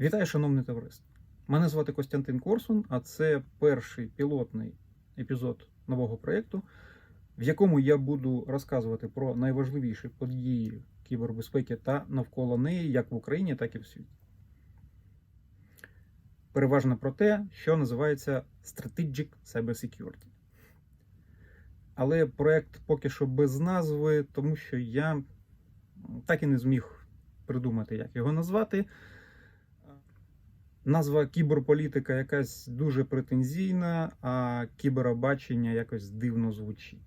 Вітаю, шановне товариство! Мене звати Костянтин Корсун, а це перший пілотний епізод нового проєкту, в якому я буду розказувати про найважливіші події кібербезпеки та навколо неї, як в Україні, так і в світі. Переважно про те, що називається Strategic Cybersecurity. Але проєкт поки що без назви, тому що я так і не зміг придумати, як його назвати. Назва кіберполітика якась дуже претензійна, а кіберобачення якось дивно звучить.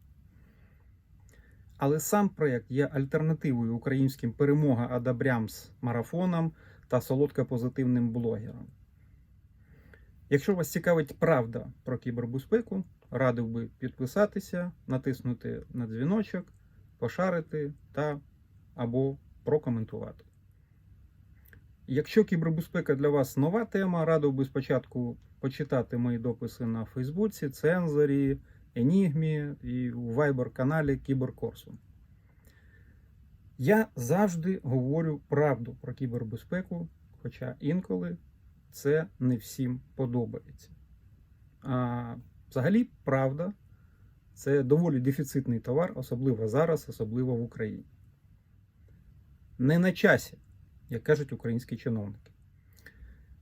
Але сам проєкт є альтернативою українським перемога Адабрямс марафонам та солодко-позитивним блогерам. Якщо вас цікавить правда про кібербезпеку, радив би підписатися, натиснути на дзвіночок, пошарити та або прокоментувати. Якщо кібербезпека для вас нова тема, радив би спочатку почитати мої дописи на Фейсбуці, Цензорі, Енігмі і у Viber-каналі Кіберкорсу. Я завжди говорю правду про кібербезпеку, хоча інколи це не всім подобається. А взагалі, правда це доволі дефіцитний товар, особливо зараз, особливо в Україні. Не на часі як кажуть українські чиновники.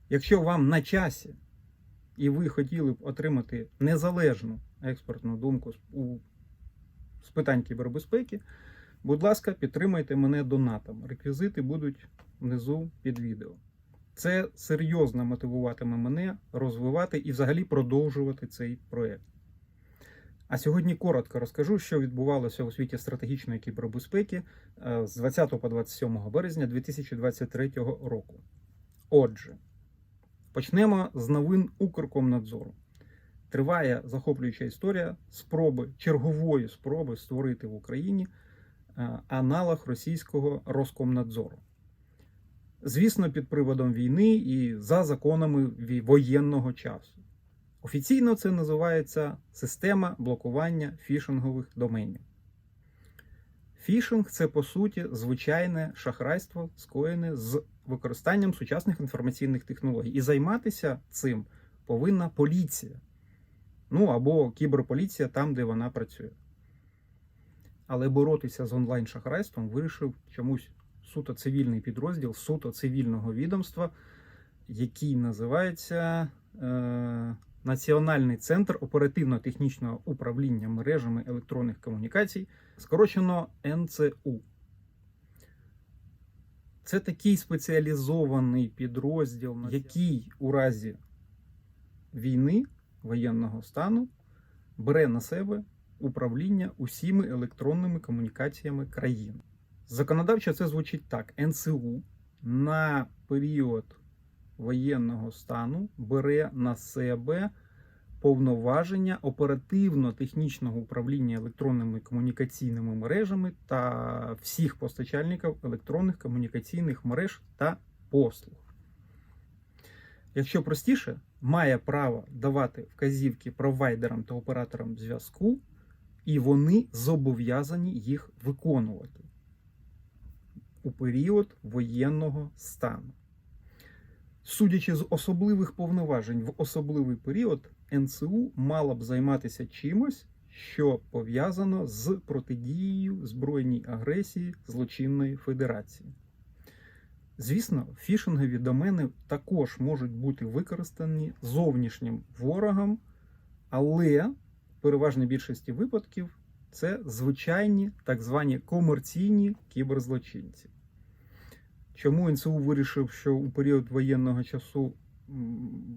Якщо вам на часі і ви хотіли б отримати незалежну експертну думку у, з питань кібербезпеки, будь ласка, підтримайте мене донатом. Реквізити будуть внизу під відео. Це серйозно мотивуватиме мене розвивати і взагалі продовжувати цей проєкт. А сьогодні коротко розкажу, що відбувалося у світі стратегічної кібербезпеки е, з 20 по 27 березня 2023 року. Отже, почнемо з новин Укркомнадзору. Триває захоплююча історія спроби чергової спроби створити в Україні е, аналог російського Роскомнадзору. Звісно, під приводом війни і за законами воєнного часу. Офіційно це називається система блокування фішингових доменів. Фішинг це по суті звичайне шахрайство, скоєне з використанням сучасних інформаційних технологій. І займатися цим повинна поліція. Ну або кіберполіція там, де вона працює. Але боротися з онлайн-шахрайством вирішив чомусь суто цивільний підрозділ суто цивільного відомства, який називається. Е Національний центр оперативно-технічного управління мережами електронних комунікацій, скорочено НЦУ. Це такий спеціалізований підрозділ, який у разі війни воєнного стану бере на себе управління усіми електронними комунікаціями країни. Законодавчо це звучить так: НЦУ на період воєнного стану бере на себе повноваження оперативно-технічного управління електронними комунікаційними мережами та всіх постачальників електронних комунікаційних мереж та послуг. Якщо простіше, має право давати вказівки провайдерам та операторам зв'язку, і вони зобов'язані їх виконувати у період воєнного стану. Судячи з особливих повноважень в особливий період, НСУ мала б займатися чимось, що пов'язано з протидією збройній агресії Злочинної Федерації. Звісно, фішингові домени також можуть бути використані зовнішнім ворогом, але в переважній більшості випадків це звичайні так звані комерційні кіберзлочинці. Чому НСУ вирішив, що у період воєнного часу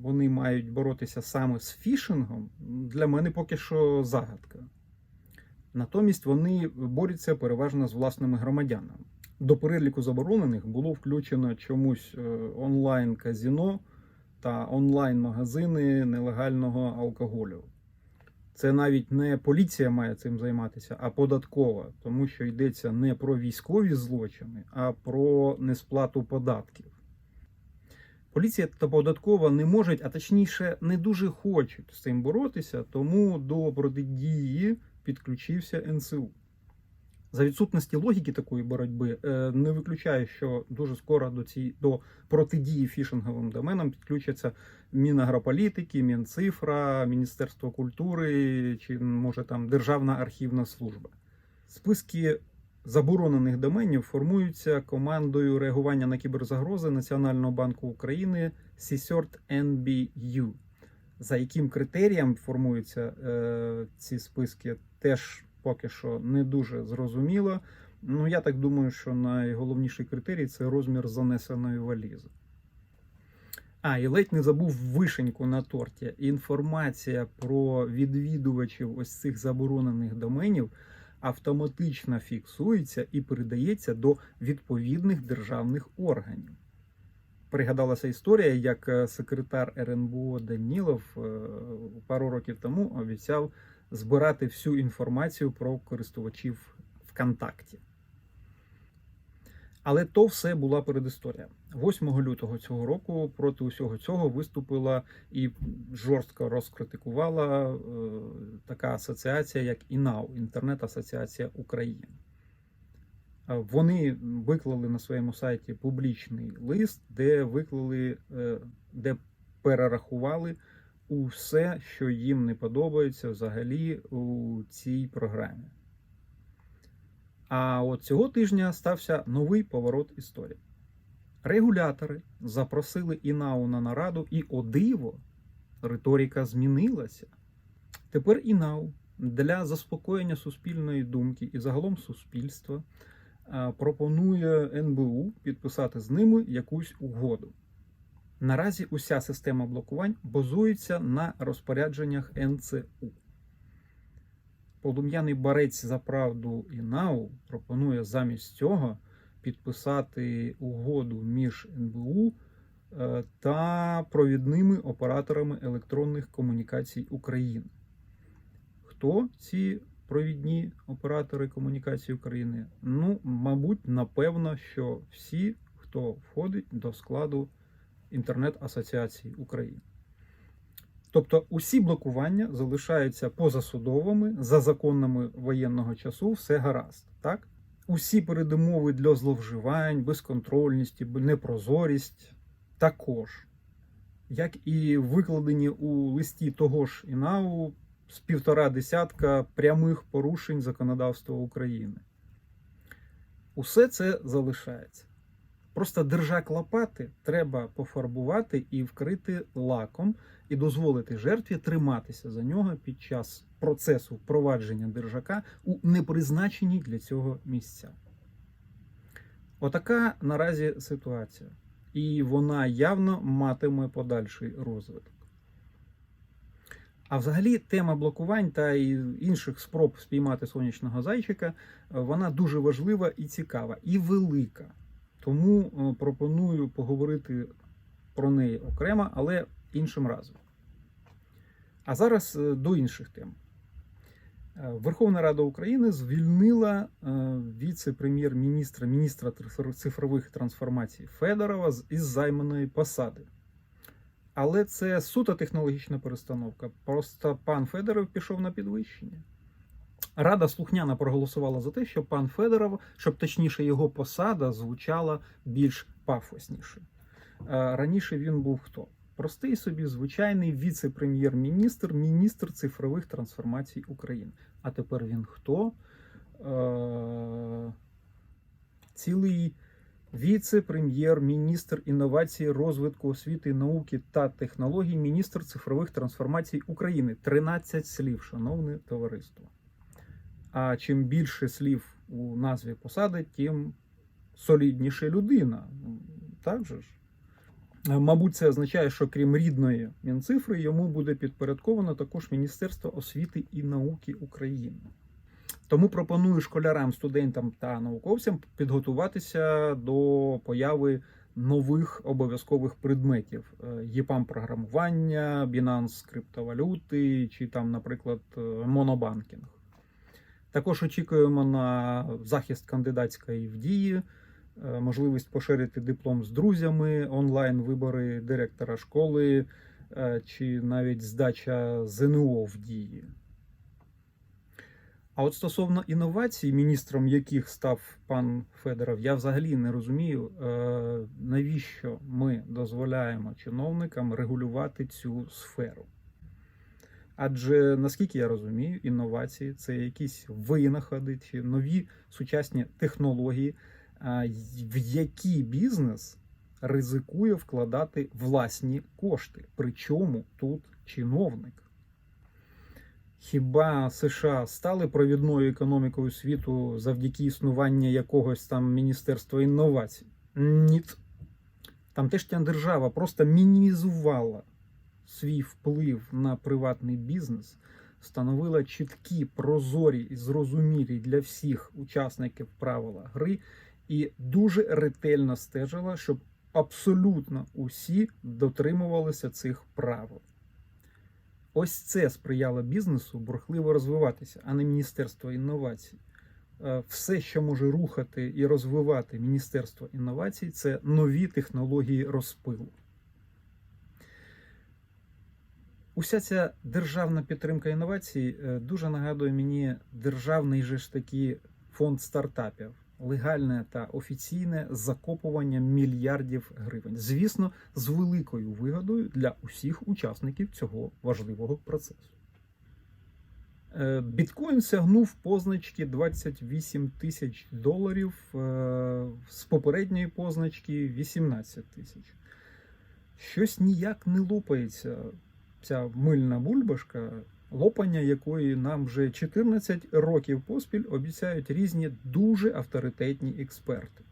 вони мають боротися саме з фішингом, для мене поки що загадка. Натомість вони борються переважно з власними громадянами. До переліку заборонених було включено чомусь е, онлайн-казіно та онлайн-магазини нелегального алкоголю. Це навіть не поліція має цим займатися, а податкова, тому що йдеться не про військові злочини, а про несплату податків. Поліція та податкова не можуть, а точніше, не дуже хочуть з цим боротися, тому до протидії підключився НСУ. За відсутності логіки такої боротьби е, не виключаю, що дуже скоро до цієї до протидії фішинговим доменам підключаться Мінагрополітики, Мінцифра, Міністерство культури чи може там Державна архівна служба. Списки заборонених доменів формуються командою реагування на кіберзагрози Національного банку України CSIRT NBU. За яким критеріям формуються е, ці списки, теж поки що не дуже зрозуміло. Ну, я так думаю, що найголовніший критерій це розмір занесеної валізи. А, і ледь не забув вишеньку на торті. Інформація про відвідувачів ось цих заборонених доменів автоматично фіксується і передається до відповідних державних органів. Пригадалася історія, як е, секретар РНБО Данілов е, пару років тому обіцяв збирати всю інформацію про користувачів ВКонтакті. Але то все була передісторія. 8 лютого цього року проти усього цього виступила і жорстко розкритикувала е, така асоціація, як ІНАУ Інтернет-Асоціація України. Е, Вони виклали на своєму сайті публічний лист, де виклали, е, де перерахували усе, що їм не подобається взагалі у цій програмі. А от цього тижня стався новий поворот історії. Регулятори запросили ІНАУ на нараду, і о диво, риторика змінилася. Тепер ІНАУ для заспокоєння суспільної думки і загалом суспільства пропонує НБУ підписати з ними якусь угоду. Наразі уся система блокувань базується на розпорядженнях НЦУ. Полум'яний борець за правду і НАУ пропонує замість цього підписати угоду між НБУ е, та провідними операторами електронних комунікацій України. Хто ці провідні оператори комунікацій України? Ну, мабуть, напевно, що всі, хто входить до складу інтернет-асоціації України. Тобто усі блокування залишаються позасудовими, за законами воєнного часу все гаразд. Так? Усі передумови для зловживань, безконтрольність, непрозорість також. Як і викладені у листі того ж ІНАУ з півтора десятка прямих порушень законодавства України. Усе це залишається. Просто держак лопати треба пофарбувати і вкрити лаком, і дозволити жертві триматися за нього під час процесу впровадження держака у непризначеній для цього місця. Отака наразі ситуація. І вона явно матиме подальший розвиток. А взагалі тема блокувань та інших спроб спіймати сонячного зайчика вона дуже важлива і цікава, і велика. Тому е, пропоную поговорити про неї окремо, але іншим разом. А зараз е, до інших тем. Е, Верховна Рада України звільнила віце-прем'єр-міністра міністра цифрових трансформацій Федорова із займаної посади. Але це суто технологічна перестановка. Просто пан Федоров пішов на підвищення. Рада слухняно проголосувала за те, щоб пан Федоров, щоб точніше його посада звучала більш пафосніше. Раніше він був хто? Простий собі звичайний віце-прем'єр-міністр, міністр цифрових трансформацій України. А тепер він хто? Е, Цілий віце-прем'єр-міністр інновації, розвитку освіти, науки та технологій, міністр цифрових трансформацій України. 13 слів, шановне товариство. А чим більше слів у назві посади, тим солідніше людина. Так же ж? Мабуть, це означає, що крім рідної мінцифри, йому буде підпорядковано також Міністерство освіти і науки України. Тому пропоную школярам, студентам та науковцям підготуватися до появи нових обов'язкових предметів: ЄПАМ програмування, Binance криптовалюти чи там, наприклад, монобанкінг. Також очікуємо на захист кандидатської в дії, можливість поширити диплом з друзями, онлайн вибори директора школи чи навіть здача ЗНО в дії. А от стосовно інновацій, міністром яких став пан Федоров, я взагалі не розумію, е, навіщо ми дозволяємо чиновникам регулювати цю сферу. Адже наскільки я розумію, інновації це якісь винаходи чи нові сучасні технології, в які бізнес ризикує вкладати власні кошти. Причому тут чиновник. Хіба США стали провідною економікою світу завдяки існуванню якогось там Міністерства інновацій? Ні. Тамтешня держава просто мінімізувала свій вплив на приватний бізнес, встановила чіткі, прозорі і зрозумілі для всіх учасників правила гри і дуже ретельно стежила, щоб абсолютно усі дотримувалися цих правил. Ось це сприяло бізнесу бурхливо розвиватися, а не Міністерство інновацій. Е, Все, що може рухати і розвивати Міністерство інновацій, це нові технології розпилу. Уся ця державна підтримка інновацій е, дуже нагадує мені державний же ж таки фонд стартапів, легальне та офіційне закопування мільярдів гривень. Звісно, з великою вигодою для усіх учасників цього важливого процесу. Е, Біткоін сягнув позначки 28 тисяч доларів е, з попередньої позначки 18 тисяч. Щось ніяк не лопається ця мильна бульбашка, лопання якої нам вже 14 років поспіль обіцяють різні дуже авторитетні експерти.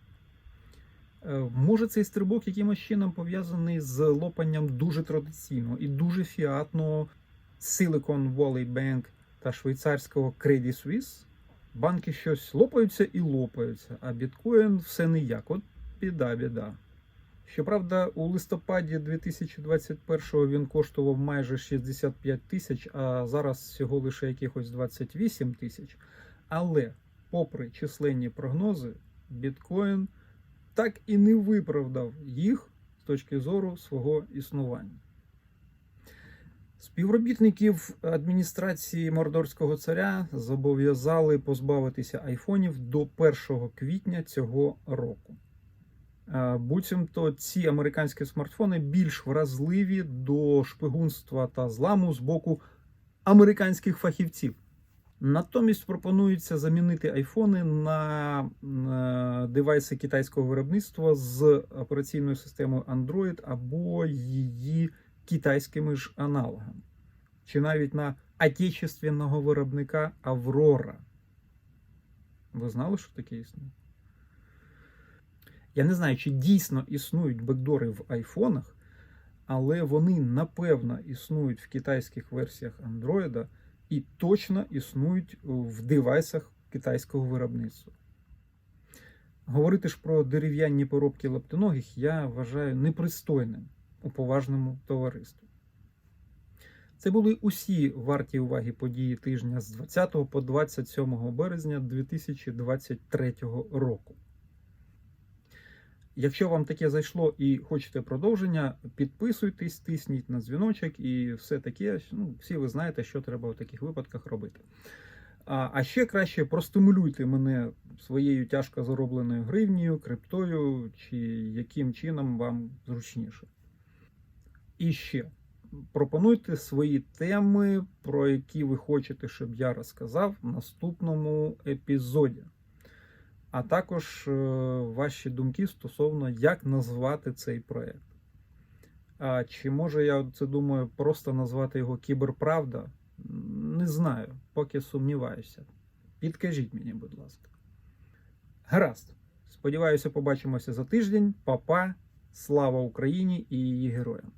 Е, Може, цей стрибок якимось чином пов'язаний з лопанням дуже традиційного і дуже фіатного Silicon Valley Bank та швейцарського Credit Suisse? Банки щось лопаються і лопаються, а біткоін все ніяк. От біда-біда. Щоправда, у листопаді 2021-го він коштував майже 65 тисяч, а зараз всього лише якихось 28 тисяч. Але, попри численні прогнози, біткоін так і не виправдав їх з точки зору свого існування. Співробітників адміністрації мордорського царя зобов'язали позбавитися айфонів до 1 квітня цього року. Е, Буцімто ці американські смартфони більш вразливі до шпигунства та зламу з боку американських фахівців. Натомість пропонується замінити айфони на е, девайси китайського виробництва з операційною системою Android або її китайськими ж аналогами, чи навіть на отечественного виробника Аврора. Ви знали, що таке існує? Я не знаю, чи дійсно існують бекдори в айфонах, але вони напевно існують в китайських версіях Android і точно існують в девайсах китайського виробництва. Говорити ж про дерев'яні поробки лаптиногих я вважаю непристойним у поважному товаристві. Це були усі варті уваги події тижня з 20 по 27 березня 2023 року. Якщо вам таке зайшло і хочете продовження, підписуйтесь, тисніть на дзвіночок і все таке. Ну, всі ви знаєте, що треба в таких випадках робити. А, а ще краще простимулюйте мене своєю тяжко заробленою гривнею, криптою чи яким чином вам зручніше. І ще пропонуйте свої теми, про які ви хочете, щоб я розказав в наступному епізоді. А також е, ваші думки стосовно, як назвати цей проект. А чи може я це думаю просто назвати його Кіберправда? Не знаю, поки сумніваюся. Підкажіть мені, будь ласка. Гаразд. Сподіваюся, побачимося за тиждень. Па-па. Слава Україні і її героям!